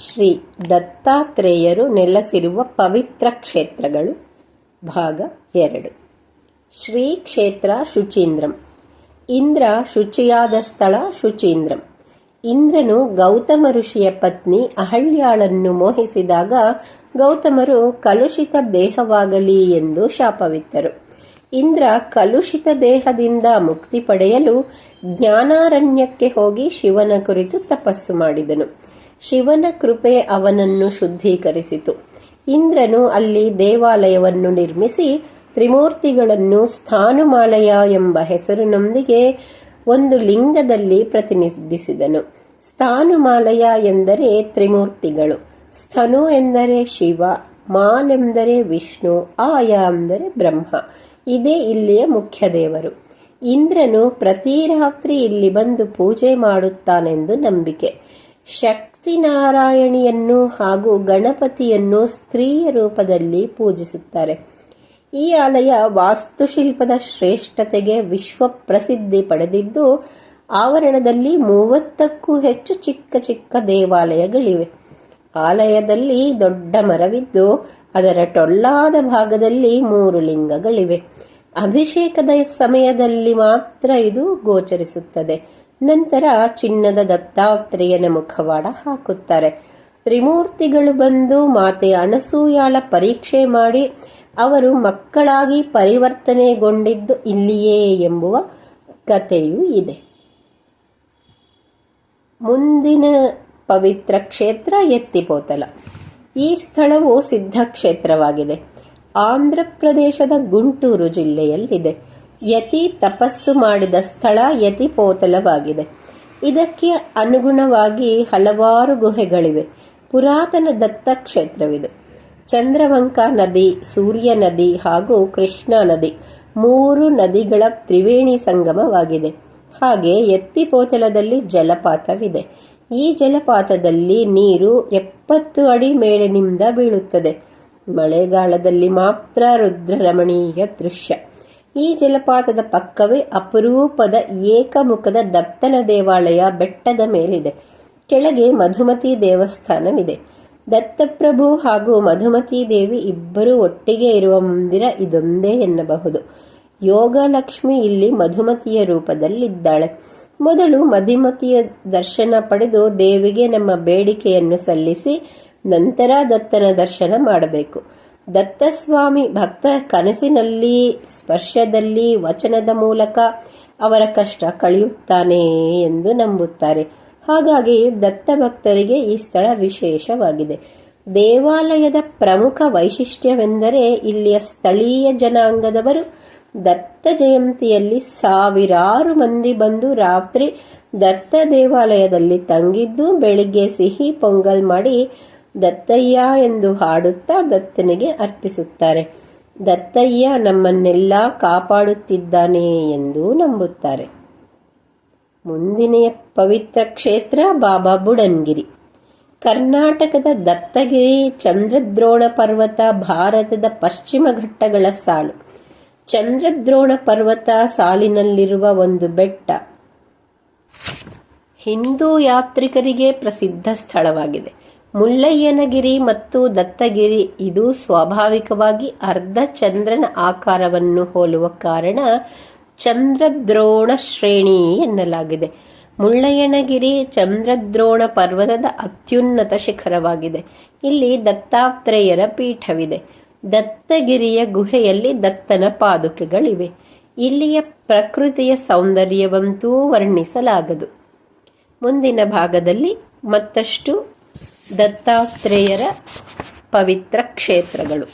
ಶ್ರೀ ದತ್ತಾತ್ರೇಯರು ನೆಲೆಸಿರುವ ಪವಿತ್ರ ಕ್ಷೇತ್ರಗಳು, ಭಾಗ ಎರಡು. ಶ್ರೀ ಕ್ಷೇತ್ರ ಶುಚೀಂದ್ರಂ. ಇಂದ್ರ ಶುಚಿಯಾದ ಸ್ಥಳ ಶುಚೀಂದ್ರಂ. ಇಂದ್ರನು ಗೌತಮ ಋಷಿಯ ಪತ್ನಿ ಅಹಳ್ಯಾಳನ್ನು ಮೋಹಿಸಿದಾಗ ಗೌತಮರು ಕಲುಷಿತ ದೇಹವಾಗಲಿ ಎಂದು ಶಾಪವಿತ್ತರು. ಇಂದ್ರ ಕಲುಷಿತ ದೇಹದಿಂದ ಮುಕ್ತಿ ಪಡೆಯಲು ಜ್ಞಾನಾರಣ್ಯಕ್ಕೆ ಹೋಗಿ ಶಿವನ ಕುರಿತು ತಪಸ್ಸು ಮಾಡಿದನು. ಶಿವನ ಕೃಪೆ ಅವನನ್ನು ಶುದ್ಧೀಕರಿಸಿತು. ಇಂದ್ರನು ಅಲ್ಲಿ ದೇವಾಲಯವನ್ನು ನಿರ್ಮಿಸಿ ತ್ರಿಮೂರ್ತಿಗಳನ್ನು ಸ್ಥಾನುಮಾಲಯ ಎಂಬ ಹೆಸರಿನೊಂದಿಗೆ ಒಂದು ಲಿಂಗದಲ್ಲಿ ಪ್ರತಿನಿಧಿಸಿದನು. ಸ್ಥಾನುಮಾಲಯ ಎಂದರೆ ತ್ರಿಮೂರ್ತಿಗಳು, ಸ್ಥನು ಎಂದರೆ ಶಿವ ಮಾಲೆಂದರೆ ವಿಷ್ಣು, ಆಯ ಎಂದರೆ ಬ್ರಹ್ಮ. ಇದೇ ಇಲ್ಲಿಯ ಮುಖ್ಯ ದೇವರು. ಇಂದ್ರನು ಪ್ರತಿ ರಾತ್ರಿ ಇಲ್ಲಿ ಬಂದು ಪೂಜೆ ಮಾಡುತ್ತಾನೆಂದು ನಂಬಿಕೆ. ಶಕ್ತಿನಾರಾಯಣಿಯನ್ನು ಹಾಗೂ ಗಣಪತಿಯನ್ನು ಸ್ತ್ರೀಯ ರೂಪದಲ್ಲಿ ಪೂಜಿಸುತ್ತಾರೆ. ಈ ಆಲಯ ವಾಸ್ತುಶಿಲ್ಪದ ಶ್ರೇಷ್ಠತೆಗೆ ವಿಶ್ವ ಪ್ರಸಿದ್ಧಿ ಪಡೆದಿದ್ದು, ಆವರಣದಲ್ಲಿ ಮೂವತ್ತಕ್ಕೂ ಹೆಚ್ಚು ಚಿಕ್ಕ ಚಿಕ್ಕ ದೇವಾಲಯಗಳಿವೆ. ಆಲಯದಲ್ಲಿ ದೊಡ್ಡ ಮರವಿದ್ದು, ಅದರ ಟೊಳ್ಳಾದ ಭಾಗದಲ್ಲಿ ಮೂರು ಲಿಂಗಗಳಿವೆ. ಅಭಿಷೇಕದ ಸಮಯದಲ್ಲಿ ಮಾತ್ರ ಇದು ಗೋಚರಿಸುತ್ತದೆ. ನಂತರ ಚಿನ್ನದ ದತ್ತಾತ್ರೇಯನ ಮುಖವಾಡ ಹಾಕುತ್ತಾರೆ. ತ್ರಿಮೂರ್ತಿಗಳು ಬಂದು ಮಾತೆ ಅನಸೂಯಾಳ ಪರೀಕ್ಷೆ ಮಾಡಿ, ಅವರು ಮಕ್ಕಳಾಗಿ ಪರಿವರ್ತನೆಗೊಂಡಿದ್ದು ಇಲ್ಲಿಯೇ ಎಂಬುವ ಕಥೆಯೂ ಇದೆ. ಮುಂದಿನ ಪವಿತ್ರ ಕ್ಷೇತ್ರ ಎತ್ತಿಪೋತಲ. ಈ ಸ್ಥಳವು ಸಿದ್ಧಕ್ಷೇತ್ರವಾಗಿದೆ. ಆಂಧ್ರ ಪ್ರದೇಶದ ಗುಂಟೂರು ಜಿಲ್ಲೆಯಲ್ಲಿದೆ. ಯತಿ ತಪಸ್ಸು ಮಾಡಿದ ಸ್ಥಳ ಯತಿಪೋತಲವಾಗಿದೆ ಇದಕ್ಕೆ ಅನುಗುಣವಾಗಿ ಹಲವಾರು ಗುಹೆಗಳಿವೆ. ಪುರಾತನ ದತ್ತ ಕ್ಷೇತ್ರವಿದು ಚಂದ್ರವಂಕ ನದಿ, ಸೂರ್ಯ ನದಿ ಹಾಗೂ ಕೃಷ್ಣಾ ನದಿ ಮೂರು ನದಿಗಳ ತ್ರಿವೇಣಿ ಸಂಗಮವಾಗಿದೆ. ಹಾಗೆ ಎತ್ತಿಪೋತಲದಲ್ಲಿ ಜಲಪಾತವಿದೆ. ಈ ಜಲಪಾತದಲ್ಲಿ ನೀರು ಎಪ್ಪತ್ತು ಅಡಿ ಮೇಲಿನಿಂದ ಬೀಳುತ್ತದೆ. ಮಳೆಗಾಲದಲ್ಲಿ ಮಾತ್ರ ರುದ್ರರಮಣೀಯ ದೃಶ್ಯ. ಈ ಜಲಪಾತದ ಪಕ್ಕವೇ ಅಪರೂಪದ ಏಕಮುಖದ ದತ್ತನ ದೇವಾಲಯ ಬೆಟ್ಟದ ಮೇಲಿದೆ. ಕೆಳಗೆ ಮಧುಮತಿ ದೇವಸ್ಥಾನವಿದೆ. ದತ್ತಪ್ರಭು ಹಾಗೂ ಮಧುಮತಿ ದೇವಿ ಇಬ್ಬರು ಒಟ್ಟಿಗೆ ಇರುವ ಮಂದಿರ ಇದೊಂದೇ ಎನ್ನಬಹುದು. ಯೋಗಲಕ್ಷ್ಮಿ ಇಲ್ಲಿ ಮಧುಮತಿಯ ರೂಪದಲ್ಲಿದ್ದಾಳೆ. ಮೊದಲು ಮಧುಮತಿಯ ದರ್ಶನ ಪಡೆದು ದೇವಿಗೆ ನಮ್ಮ ಬೇಡಿಕೆಯನ್ನು ಸಲ್ಲಿಸಿ ನಂತರ ದತ್ತನ ದರ್ಶನ ಮಾಡಬೇಕು. ದತ್ತಸ್ವಾಮಿ ಭಕ್ತ ಕನಸಿನಲ್ಲಿ, ಸ್ಪರ್ಶದಲ್ಲಿ, ವಚನದ ಮೂಲಕ ಅವರ ಕಷ್ಟ ಕಳೆಯುತ್ತಾನೆ ಎಂದು ನಂಬುತ್ತಾರೆ. ಹಾಗಾಗಿ ದತ್ತ ಭಕ್ತರಿಗೆ ಈ ಸ್ಥಳ ವಿಶೇಷವಾಗಿದೆ. ದೇವಾಲಯದ ಪ್ರಮುಖ ವೈಶಿಷ್ಟ್ಯವೆಂದರೆ ಇಲ್ಲಿಯ ಸ್ಥಳೀಯ ಜನಾಂಗದವರು ದತ್ತ ಜಯಂತಿಯಲ್ಲಿ ಸಾವಿರಾರು ಮಂದಿ ಬಂದು ರಾತ್ರಿ ದತ್ತ ದೇವಾಲಯದಲ್ಲಿ ತಂಗಿದ್ದು, ಬೆಳಿಗ್ಗೆ ಸಿಹಿ, ಪೊಂಗಲ್ ಮಾಡಿ ದತ್ತಯ್ಯ ಎಂದು ಹಾಡುತ್ತಾ ದತ್ತನಿಗೆ ಅರ್ಪಿಸುತ್ತಾರೆ. ದತ್ತಯ್ಯ ನಮ್ಮನ್ನೆಲ್ಲ ಕಾಪಾಡುತ್ತಿದ್ದಾನೆ ಎಂದು ನಂಬುತ್ತಾರೆ. ಮುಂದಿನ ಪವಿತ್ರ ಕ್ಷೇತ್ರ ಬಾಬಾ ಬುಡನ್ಗಿರಿ. ಕರ್ನಾಟಕದ ದತ್ತಗಿರಿ ಚಂದ್ರದ್ರೋಣ ಪರ್ವತ ಭಾರತದ ಪಶ್ಚಿಮ ಘಟ್ಟಗಳ ಸಾಲು. ಚಂದ್ರದ್ರೋಣ ಪರ್ವತ ಸಾಲಿನಲ್ಲಿರುವ ಒಂದು ಬೆಟ್ಟ. ಹಿಂದೂ ಯಾತ್ರಿಕರಿಗೆ ಪ್ರಸಿದ್ಧ ಸ್ಥಳವಾಗಿದೆ. ಮುಳ್ಳಯ್ಯನಗಿರಿ ಮತ್ತು ದತ್ತಗಿರಿ ಇದು ಸ್ವಾಭಾವಿಕವಾಗಿ ಅರ್ಧ ಚಂದ್ರನ ಆಕಾರವನ್ನು ಹೋಲುವ ಕಾರಣ ಚಂದ್ರದ್ರೋಣ ಶ್ರೇಣಿ ಎನ್ನಲಾಗಿದೆ. ಮುಳ್ಳಯ್ಯನಗಿರಿ ಚಂದ್ರದ್ರೋಣ ಪರ್ವತದ ಅತ್ಯುನ್ನತ ಶಿಖರವಾಗಿದೆ. ಇಲ್ಲಿ ದತ್ತಾತ್ರೇಯರ ಪೀಠವಿದೆ. ದತ್ತಗಿರಿಯ ಗುಹೆಯಲ್ಲಿ ದತ್ತನ ಪಾದುಕೆಗಳಿವೆ. ಇಲ್ಲಿಯ ಪ್ರಕೃತಿಯ ಸೌಂದರ್ಯವಂತೂ ವರ್ಣಿಸಲಾಗದು. ಮುಂದಿನ ಭಾಗದಲ್ಲಿ ಮತ್ತಷ್ಟು ದತ್ತಾತ್ರೇಯರ ಪವಿತ್ರ ಕ್ಷೇತ್ರಗಳು.